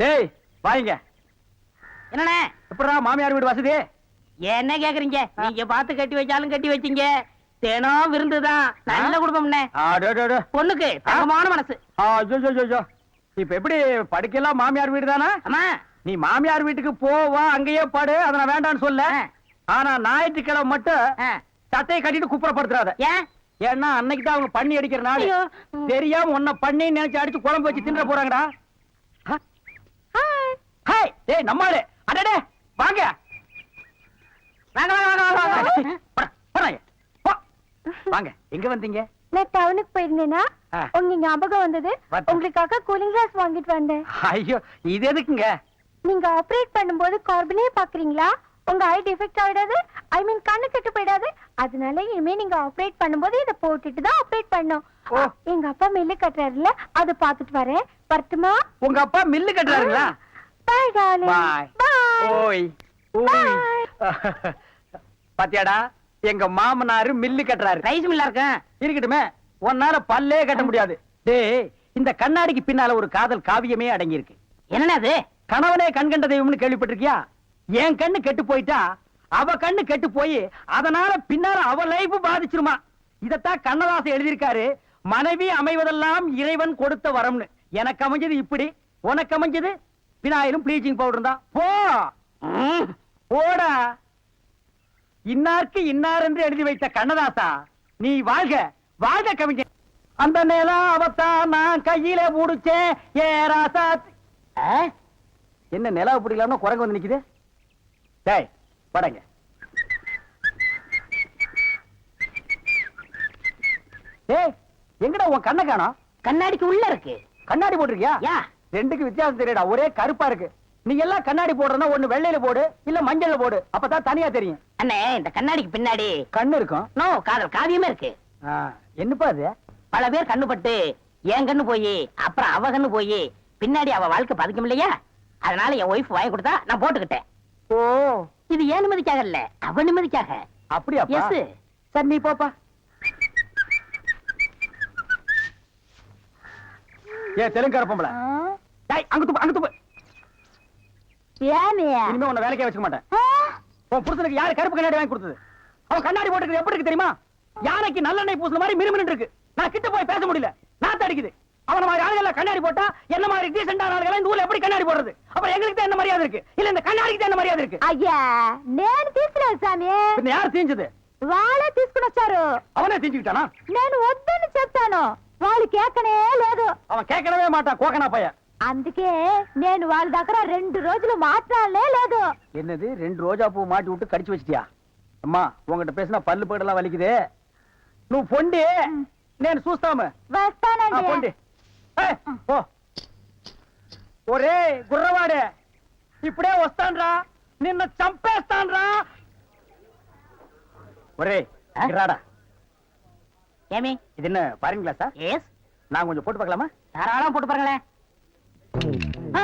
டேய் வாங்க. என்னண்ணே? எப்படா மாமியார் வீடு வசதி? என்ன கேக்குறீங்க? நீங்க பார்த்து கட்டி வச்சாலும் கட்டி வச்சீங்க. தினம் விருந்துதான் நல்ல குடும்பம்ண்ணே. பொண்ணுக்கு தங்கமான மனசு. இப்ப எப்படி படுக்கலாம் மாமியார் வீடு தானே? நீ மாமியார் வீட்டுக்கு போவா அங்கேயே படு. அதை நான் வேண்டாம்னு சொல்ல. ஆனா ஞாயிற்றுக்கிழமை மட்டும். சட்டையை கட்டிட்டு குப்புறப்படுத்துறாத ஏன்? ஏன்னா அன்னைக்கு தான் அவங்க பண்ணி அடிக்கிற நாள். தெரியாம உன்னை பண்ணி நினைச்சு அடிச்சு குழம்பு வச்சு தின்ற போறாங்கடா? ஹாய் டேய் நம்மாளு அடடே வாங்க. வாங்க வாங்க வாங்க வாங்க வாங்க. வாங்க. எங்க வந்தீங்க? நான் டவுனுக்கு போயிருந்தேனா. உங்க ஞாபகம் வந்தது? வந்து. உங்களுக்காக கூலிங் கிளாஸ் வாங்கிட்டு வந்தேன். ஐயோ இது எதுக்குங்க? நீங்க ஆபரேட் பண்ணும்போது கார்பனே பாக்குறீங்களா உங்க ஐ டிஃபெக்ட் ஆயிடாது. ஐ மீன் கண்ணு கெட்டு போயிடாது. அதனால இனிமே நீங்க ஆபரேட் பண்ணும்போது இத போட்டுட்டு தான் ஆபரேட் பண்ணும். எங்க அப்பா மில்லு கட்டுறாருல அதை பாத்துட்டு வரேன். வரட்டுமா உங்க அப்பா மில்லு கட்டுறாருங்களா? பாய் டார்லிங் பாய் பாய் ஓய் ஓய். பாத்தியாடா எங்க மாமனாரு மில்லு கட்டுறாரு. ரைஸ் மில்லா இருக்கேன் இருக்கட்டுமே உன்னால பல்லே கட்ட முடியாது. டேய் இந்த கண்ணாடிக்கு பின்னால ஒரு காதல் காவியமே அடங்கி இருக்கு என்னண்ணே அது? கணவனே கண் கண்ட தெய்வம்னு கேள்விப்பட்டிருக்கியா? என் கண்ணு கெட்டு போயிட்டா அவ கண்ணு கெட்டு போய் அதனால பின்னால அவ லைஃப் பாதிச்சிருமா? இதத்தான் கண்ணதாசன் எழுதியிருக்காரு மனைவி அமைவதெல்லாம் இறைவன் கொடுத்த வரம்னு. எனக்கு அமைஞ்சது இப்படி. உனக்கு அமைஞ்சது? பினாயிலும் ப்ளீச்சிங் பவுடர் தான். போ. போடா. இன்னார்க்கு இன்னார் என்று எழுதி வைத்த கண்ணதாசா நீ வாழ்க. வாழ்க கவிஞன். அந்த நிலம் அவத்தான் நான் கையில புடிச்சேன். ஏ ராசா? என்ன நிலவு பிடிக்கலாம்னு குரங்கு வந்து நிக்குது? டேய் படங்க. டேய் எங்கடா உன் கண்ணை காணோம்? கண்ணாடிக்கு உள்ள இருக்கு. கண்ணாடி போட்டிருக்கியா? யா. ரெண்டுக்கு வித்தியாசம் தெரியடா ஒரே கருப்பா இருக்கு. நீ எல்லாம் கண்ணாடி போடுறதுனா ஒண்ணு வெள்ளையில போடு இல்ல மஞ்சள்ல போடு. அப்பதான் தனியா தெரியும். அண்ணே இந்த கண்ணாடிக்கு பின்னாடி கண்ணு இருக்கும். நோ காதல் காவியமே இருக்கு. என்னப்பா அது? பல பேர் கண்ணு பட்டு என் கண்ணு போய் அப்புறம் அவ கண்ணு போய் பின்னாடி அவ வாழ்க்கை பதிக்கும் இல்லையா? அதனால என் ஒய்ஃப் வாங்கி கொடுத்தா நான் போட்டுக்கிட்டேன். ஓ. இது ஏன் நிம்மதிக்காக இல்ல? அவ நிம்மதிக்காக. அப்படியாப்பா. எஸ் சரி நீ போப்பா. ஏ தெலுங்கு பொம்பளை. டேய் அங்க துப்பு அங்க துப்பு. ஏனியா இனிமே உன்னை வேலைக்கே வச்சுக்க மாட்டேன். உன் புருஷனுக்கு யாரு கருப்பு கண்ணாடி வாங்கி கொடுத்தது? அவன் கண்ணாடி போட்டுக்கிறது எப்படி இருக்கு தெரியுமா? யானைக்கு நல்லெண்ணெய் பூசுன மாதிரி மிருமின்னு இருக்கு. நான் கிட்ட போய் பேச முடியல. நாத்து அடிக்குது. அவன மாதிரி ஆளுகளை கண்ணாடி போட்டா என்ன மாதிரி டீசென்டான ஆளுகளை இந்த ஊர்ல எப்படி கண்ணாடி போடுறது அப்புறம் எங்களுக்கு தான் என்ன மரியாதை இருக்கு இல்ல இந்த கண்ணாடிக்கு தான் என்ன மரியாதை இருக்கு అయ్యా నేను తీసుకున్నాను స్వామి பின்ன யார் தீஞ்சது వాళ్ళే తీసుకుని వచ్చారు அவனே தீஞ்சுக்கிட்டானா నేను వద్దని చెప్తాను వాళ్ళు కేకనే లేదు அவன் கேட்கவே மாட்டான் கோக்கனா பையன் అందుకే నేను వాళ్ళ దగ్గర రెండు రోజులు మాట్లాడలే లేదు என்னது ரெண்டு ரோஜா பூ மாட்டி விட்டு கடிச்சு வச்சிட்டியா அம்மா உங்ககிட்ட பேசினா பல்லு போயிடலாம் வலிக்குது నువ్వు పొండి నేను చూస్తాము ఆ, వస్తానండి పొండి ఏయ్, పో ఒరే గుర్రవాడే ఇప్పుడే వస్తాన్రా నిన్ను చంపేస్తాన్రా ఒరే ఆ? రాడా ஏமி இது என்ன பாருங்க கிளாஸா எஸ் நான் கொஞ்சம் போட்டு பார்க்கலாமா தாராளம் போட்டு பாருங்களேன் ஆ?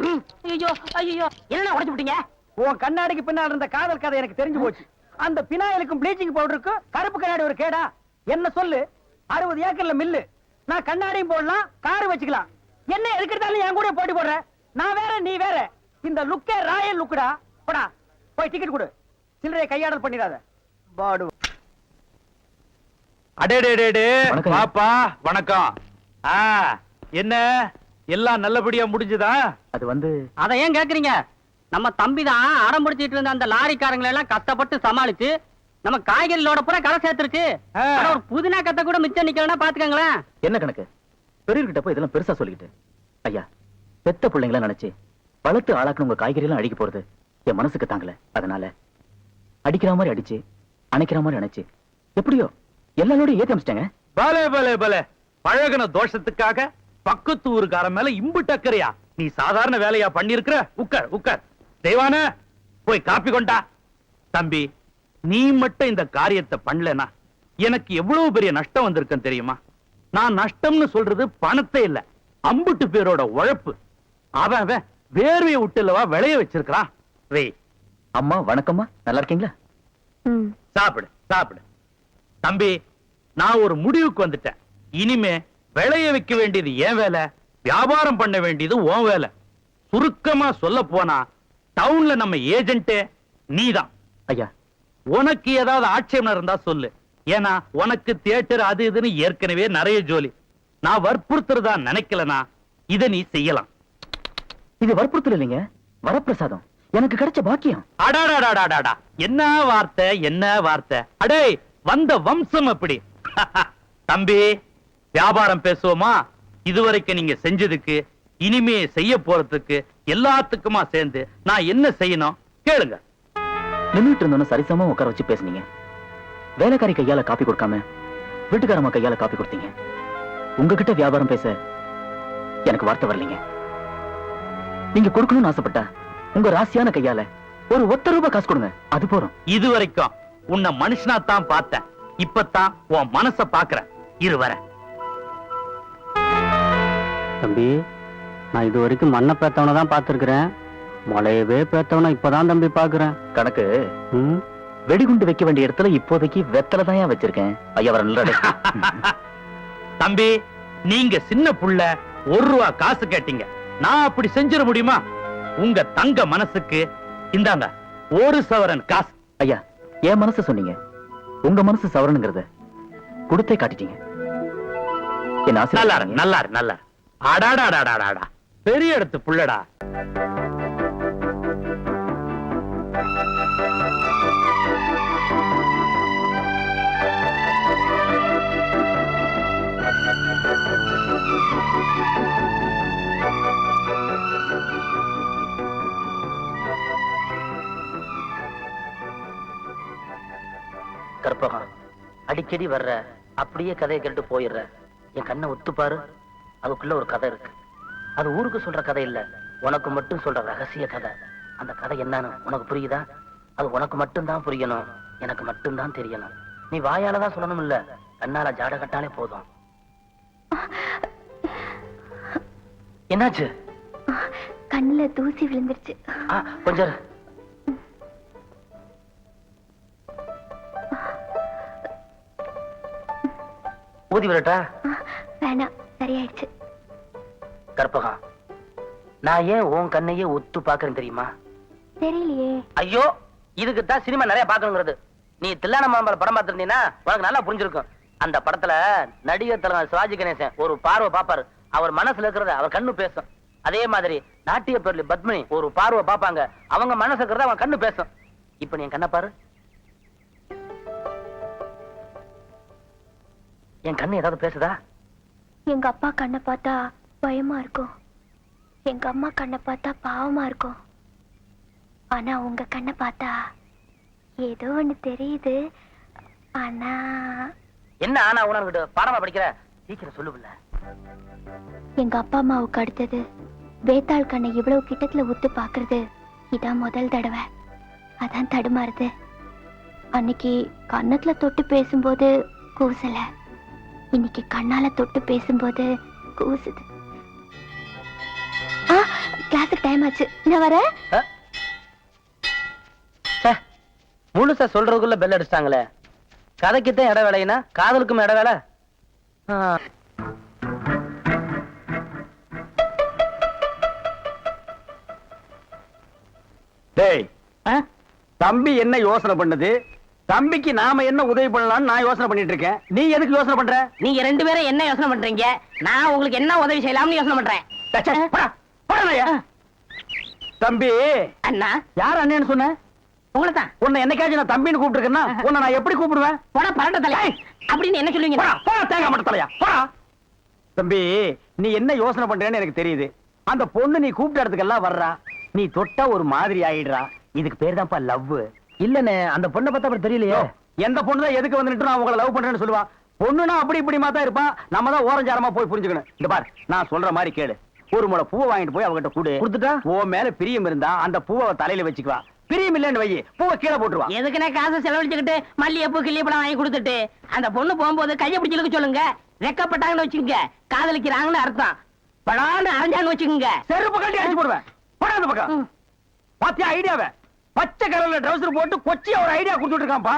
ம். ஐயோ ஐயோ என்ன உடைச்சு விட்டீங்க உன் கண்ணாடிக்கு பின்னால் இருந்த காதல் கதை எனக்கு தெரிஞ்சு போச்சு அந்த பினாயிலுக்கும் ப்ளீச்சிங் பவுடருக்கும் கருப்பு கண்ணாடி ஒரு கேடா என்ன சொல்லு அறுபது ஏக்கர்ல மில்லு நான் கண்ணாடியும் போடலாம் காரு வச்சுக்கலாம். என்ன எதுக்கிறதாலும் என் கூட போட்டி போடுற. நான் வேற நீ வேற. இந்த லுக்கே ராயல் லுக்குடா போடா. போய் டிக்கெட் கொடு. சில்லறையை கையாடல் பண்ணிடாத. பாடு. அடேடேடே. பாப்பா வணக்கம். ஆ என்ன? எல்லாம் நல்லபடியா முடிஞ்சுதா? அது வந்து அத ஏன் கேக்குறீங்க? நம்ம தம்பி தான் அடம் பிடிச்சிட்டு இருந்த அந்த லாரிக்காரங்களை எல்லாம் கஷ்டப்பட்டு சமாளிச்சு நம்ம காய்கறி லோட பூரா ஆ. ஆனா ஒரு புதினா கத்த கூட மிச்சம் நிக்கலன்னா பாத்துக்கங்களேன். என்ன கணக்கு? பெரியவர்கிட்ட போய் இதெல்லாம் பெருசா சொல்லிக்கிட்டு. ஐயா பெத்த பிள்ளைங்களா நினைச்சு வளர்த்து ஆளாக்குன உங்க காய்கறி எல்லாம் அடிக்க போறது என் மனசுக்கு தாங்கல. அதனால அடிக்கிற மாதிரி அடிச்சு அணைக்கிற மாதிரி அணைச்சு. எப்படியோ எல்லாரோட ஏத்தி அமைச்சிட்டாங்க பலே பலே பலே. பழகுன தோஷத்துக்காக பக்கத்து ஊருக்காரன் மேல இம்பு நீ சாதாரண வேலையா பண்ணிருக்கிற உட்கார் உட்கார். தெய்வான போய் காப்பி கொண்டா. தம்பி நீ மட்டும் இந்த காரியத்தை பண்ணலனா எனக்கு எவ்வளவு பெரிய நஷ்டம் வந்திருக்கும் தெரியுமா? நான் நஷ்டம்னு சொல்றது பணத்தை இல்ல. அம்புட்டு பேரோட உழைப்பு. அவன் வேர்வையை விட்டுலவா விளைய வச்சிருக்கிறான். வே அம்மா வணக்கம்மா. நல்லா இருக்கீங்களா. சாப்பிடு சாப்பிடு. தம்பி நான் ஒரு முடிவுக்கு வந்துட்டேன். இனிமே விளைய வைக்க வேண்டியது என் வேலை வியாபாரம் பண்ண வேண்டியது உன் வேலை. சுருக்கமா சொல்ல போனா டவுன்ல நம்ம ஏஜென்ட்டே நீதான். ஐயா உனக்கு ஏதாவது ஆட்சேபம் இருந்தா சொல்லு. ஏன்னா உனக்கு தியேட்டர் அது இதுன்னு ஏற்கனவே நிறைய ஜோலி. நான் வற்புறுத்துறதா நினைக்கலனா இத நீ செய்யலாம். இது வற்புறுத்தல் இல்லைங்க. வரப்பிரசாதம். எனக்கு கிடைச்ச பாக்கியம். அடாடாடாடாடா. என்ன வார்த்தை என்ன வார்த்தை? அடே வந்த வம்சம் அப்படி. தம்பி வியாபாரம் பேசுவோமா? இதுவரைக்கும் நீங்க செஞ்சதுக்கு இனிமே செய்ய போறதுக்கு எல்லாத்துக்குமா சேர்ந்து நான் என்ன செய்யணும்? கேளுங்க. நின்னுட்டு இருந்தோன்னு சரிசமா உட்கார வச்சு பேசுனீங்க. வேலைக்காரி கையால காப்பி கொடுக்காம வீட்டுக்காரம்மா கையால காப்பி கொடுத்தீங்க. உங்ககிட்ட வியாபாரம் பேச எனக்கு வார்த்தை வரலீங்க. நீங்க கொடுக்கணும்னு ஆசைப்பட்டா உங்க ராசியான கையால ஒரு ஒத்த ரூபாய் காசு கொடுங்க. அது போறோம் இதுவரைக்கும் உன்னை மனுஷனா தான் பார்த்தேன். இப்பதான் உன் மனச பாக்குறேன் இரு வரேன் தம்பி நான் இது வரைக்கும் மண்ணை பேத்தவனை தான் பார்த்துருக்கிறேன். மலையவே பேத்தவனை இப்பதான் தம்பி பாக்குறேன் கணக்கு வெடிகுண்டு வைக்க வேண்டிய இடத்துல இப்போதைக்கு வெத்தலை தான் வச்சிருக்கேன்? ஐயா வர நல்ல தம்பி நீங்க சின்ன புள்ள ஒரு ரூபா காசு கேட்டீங்க. நான் அப்படி செஞ்சிட முடியுமா? உங்க தங்க மனசுக்கு இந்தாங்க ஒரு சவரன் காசு. ஐயா என் மனசு சொன்னீங்க. உங்க மனசு சவரனுங்கிறத கொடுத்தே காட்டிட்டீங்க. நல்லா நல்லா நல்லா இரு. அடாடாடாடாடாடா. பெரிய இடத்து புள்ளடா. கற்பகம் அடிக்கடி வர்ற அப்படியே கதையை கேட்டு போயிடுற. என் கண்ணை ஒத்து பாரு அதுக்குள்ள ஒரு கதை இருக்கு. அது ஊருக்கு சொல்ற கதை இல்ல. உனக்கு மட்டும் சொல்ற ரகசிய கதை. அந்த கதை என்னன்னு உனக்கு புரியுதா? அது உனக்கு மட்டும்தான் புரியணும். எனக்கு மட்டும்தான் தெரியணும். நீ வாயால தான் சொல்லணும் இல்ல கண்ணால ஜாட கட்டாலே போதும். என்னாச்சு? கண்ணுல தூசி விழுந்துருச்சு. கொஞ்சம். ஊதி விடட்டா வேணாம் சரியாயிடுச்சு. கற்பகம் நான் ஏன் உன் கண்ணையே ஒத்து பாக்குறேன் தெரியுமா? தெரியலையே. ஐயோ! இதுக்கு தான் சினிமா நிறைய பாக்கணுங்கிறது நீ தில்லான மாம்பழ படம் பார்த்திருந்தீங்கன்னா உனக்கு நல்லா புரிஞ்சிருக்கும். அந்த படத்துல நடிகர் தலைவர் சிவாஜி கணேசன் ஒரு பார்வை பாப்பாரு அவர் மனசுல இருக்கிறத அவர் கண்ணு பேசும். அதே மாதிரி நாட்டிய பொருள் பத்மினி ஒரு பார்வை பாப்பாங்க அவங்க மனசு இருக்கிறத அவன் கண்ணு பேசும். இப்ப நீ என் கண்ணை பாரு. என் கண்ணு ஏதாவது பேசுதா? எங்க அப்பா கண்ணை பார்த்தா பயமா இருக்கும். எங்க அம்மா கண்ணை பார்த்தா பாவமா இருக்கும். ஆனா உங்க கண்ணை பார்த்தா ஏதோ ஒண்ணு தெரியுது. ஆனா என்ன ஆனா உணர்கிட்ட பாடமா படிக்கிற? சீக்கிரம் சொல்லுவில்ல எங்க அப்பா அம்மாவுக்கு அடுத்தது வேத்தாள் கண்ணை இவ்வளவு கிட்டத்துல உத்து பாக்குறது இதான் முதல் தடவை. அதான் தடுமாறுது. அன்னைக்கு கன்னத்துல தொட்டு பேசும்போது கூசல. இன்னைக்கு கண்ணால தொட்டு பேசும்போது கூசுது. ஆ கிளாஸுக்கு டைம் ஆச்சு. நான் வரேன் முழுசா சொல்றதுக்குள்ள பெல் அடிச்சிட்டாங்களே. கதைக்குத்தான் இட வேலைனா காதலுக்கும் இட வேலை ஆ. டேய் தம்பி என்ன யோசனை பண்ணுது? தம்பிக்கு நாம என்ன உதவி பண்ணலாம்னு நான் யோசனை பண்ணிட்டு இருக்கேன். நீ எதுக்கு யோசனை பண்ற? நீங்க ரெண்டு பேரும் என்ன யோசனை பண்றீங்க? நான் உங்களுக்கு என்ன உதவி செய்யலாம்னு யோசனை பண்றேன். டே, சே, போடா, போடா நாயே. தம்பி அண்ணா. யார் அண்ணன்னு சொன்ன? உங்களை தான் உன்னை என்னைக்காச்சும் நான் தம்பின்னு கூப்பிட்டுருக்கேன்னா உன்னை நான் எப்படி கூப்பிடுவேன்? தலை. அப்படின்னு என்ன சொல்லுவீங்க? போடா, தேங்காய் தலையா? போடா. தம்பி நீ என்ன யோசனை பண்றேன்னு எனக்கு தெரியுது. அந்த பொண்ணு நீ கூப்பிட்ட இடத்துக்கெல்லாம் வர்றா. நீ தொட்டா ஒரு மாதிரி ஆயிடுறா. இதுக்கு பேர் தான்ப்பா லவ். இல்லனே அந்த பொண்ணை பார்த்தா அப்புறம் தெரியலையே. எந்த பொண்ணு தான் எதுக்கு வந்துட்டு நான் உங்களை லவ் பண்றேன்னு சொல்லுவா? பொண்ணுனா அப்படி இப்படி தான் இருப்பான் நம்ம தான் ஓரஞ்சாரமா போய் புரிஞ்சுக்கணும். இந்த பார் நான் சொல்ற மாதிரி கேளு. ஒரு முளை பூவை வாங்கிட்டு போய் அவகிட்ட கொடு. கொடுத்துட்டா? உன் மேல பிரியம் இருந்தா அந்த பூவை தலையில வச்சுக்குவா. பிரியம் இல்லைன்னு வை. பூவை கீழே போட்டுருவா. எதுக்குண்ணே காசு செலவழிச்சுக்கிட்டு மல்லிகைப்பூ கிள்ளிப்பழம் வாங்கி கொடுத்துட்டு? அந்த பொண்ணு போகும்போது கையை பிடிச்சிருக்க சொல்லுங்க. வெக்கப்பட்டாங்கன்னு வச்சுக்கோங்க. காதலிக்கிறாங்கன்னு அர்த்தம். படான்னு அரைஞ்சான்னு வச்சுக்கோங்க. செருப்பு கட்டி அடிச்சு போடுவேன். போடா அந்த பக்கம். பாத்தியா ஐடியாவை? பச்சை கலர்ல ட்ரவுசர் போட்டு கொச்சியா ஒரு ஐடியா கொடுத்துட்டு இருக்கான்ப்பா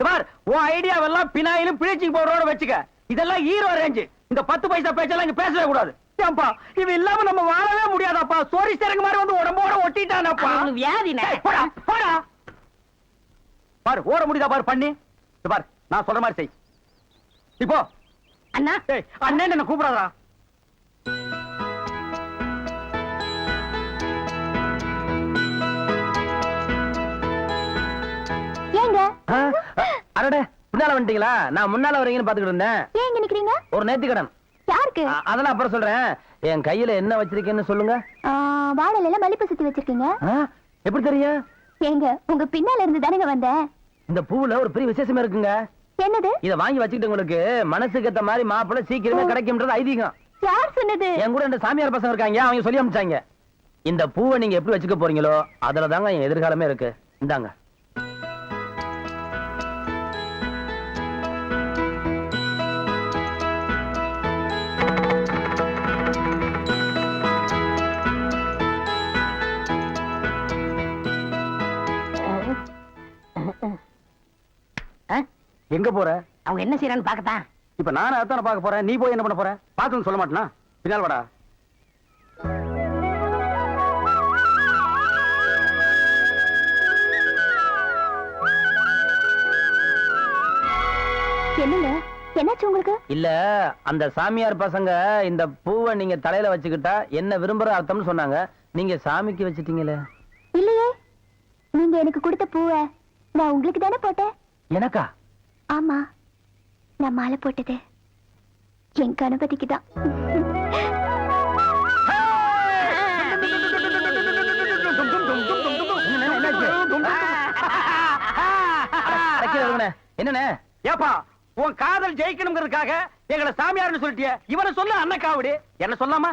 இது பார் உன் ஐடியாவெல்லாம் பினாயிலும் ப்ளீச்சிங் பவுடரோட வச்சுக்க. இதெல்லாம் ஹீரோ ரேஞ்சு இந்த பத்து பைசா பேச்செல்லாம் இங்க பேசவே கூடாது. ஏன்பா இது இல்லாம நம்ம வாழவே முடியாதாப்பா. சோரி சரங்கு மாதிரி வந்து உடம்போட ஒட்டிட்டானப்பா. வியாதினே. போடா போடா. பாரு ஓட முடியுதா பாரு பண்ணி. பாரு நான் சொல்ற மாதிரி செய். இப்போ. அண்ணா. அண்ணன் என்ன கூப்பிடாதா ஏங்க? அடடே பின்னால வந்துட்டீங்களா? நான் முன்னால வரீங்கன்னு பாத்துக்கிட்டு இருந்தேன். ஏன் நிக்கிறீங்க? ஒரு நேர்த்திக்கடன். அதெல்லாம் அப்புறம் சொல்றேன். என் கையில என்ன வச்சிருக்கேன்னு சொல்லுங்க. ஆ, வாழலையில மல்லிப்பூ சுத்தி வச்சிருக்கீங்க. எப்படி தெரியும்? ஏங்க உங்க பின்னால இருந்து தானங்க வந்தேன் இந்த பூவுல ஒரு பெரிய விசேஷமே இருக்குங்க. என்னது? இத வாங்கி வச்சுக்கிட்டு உங்களுக்கு மனசுக்கு ஏத்த மாதிரி மாப்பிள்ளை சீக்கிரமே கிடைக்கும்ன்றது ஐதீகம். யார் சொன்னது? என் கூட ரெண்டு சாமியார் பசங்க இருக்காங்க அவங்க சொல்லி அனுப்பிச்சாங்க இந்த பூவை நீங்க எப்படி வச்சுக்க போறீங்களோ அதுல தாங்க என் எதிர்காலமே இருக்கு. இந்தாங்க. எங்க போற? அவங்க என்ன செய்யறான்னு பாக்கத்தான் இப்ப நானும் அதான பார்க்க போறேன். நீ போய் என்ன பண்ண போற? பாத்துன்னு சொல்ல மாட்டேனா? பின்னால் வாடா. என்னங்க? என்னாச்சு உங்களுக்கு? இல்ல அந்த சாமியார் பசங்க இந்த பூவை நீங்க தலையில வச்சுக்கிட்டா என்ன விரும்புற அர்த்தம்னு சொன்னாங்க. நீங்க சாமிக்கு வச்சிட்டீங்களே. இல்லையே. நீங்க எனக்கு கொடுத்த பூவை நான் உங்களுக்கு தானே போட்டேன். எனக்கா? ஆமா நான் மாலை போட்டது என் கணபதிக்கு தான். என்னண்ணே? ஏப்பா உன் காதல் ஜெயிக்கணுங்கிறதுக்காக எங்களை சாமியார்னு சொல்லிட்டிய. இவனை சொல்ல அண்ணன் காவடி. என்ன சொல்லாமா?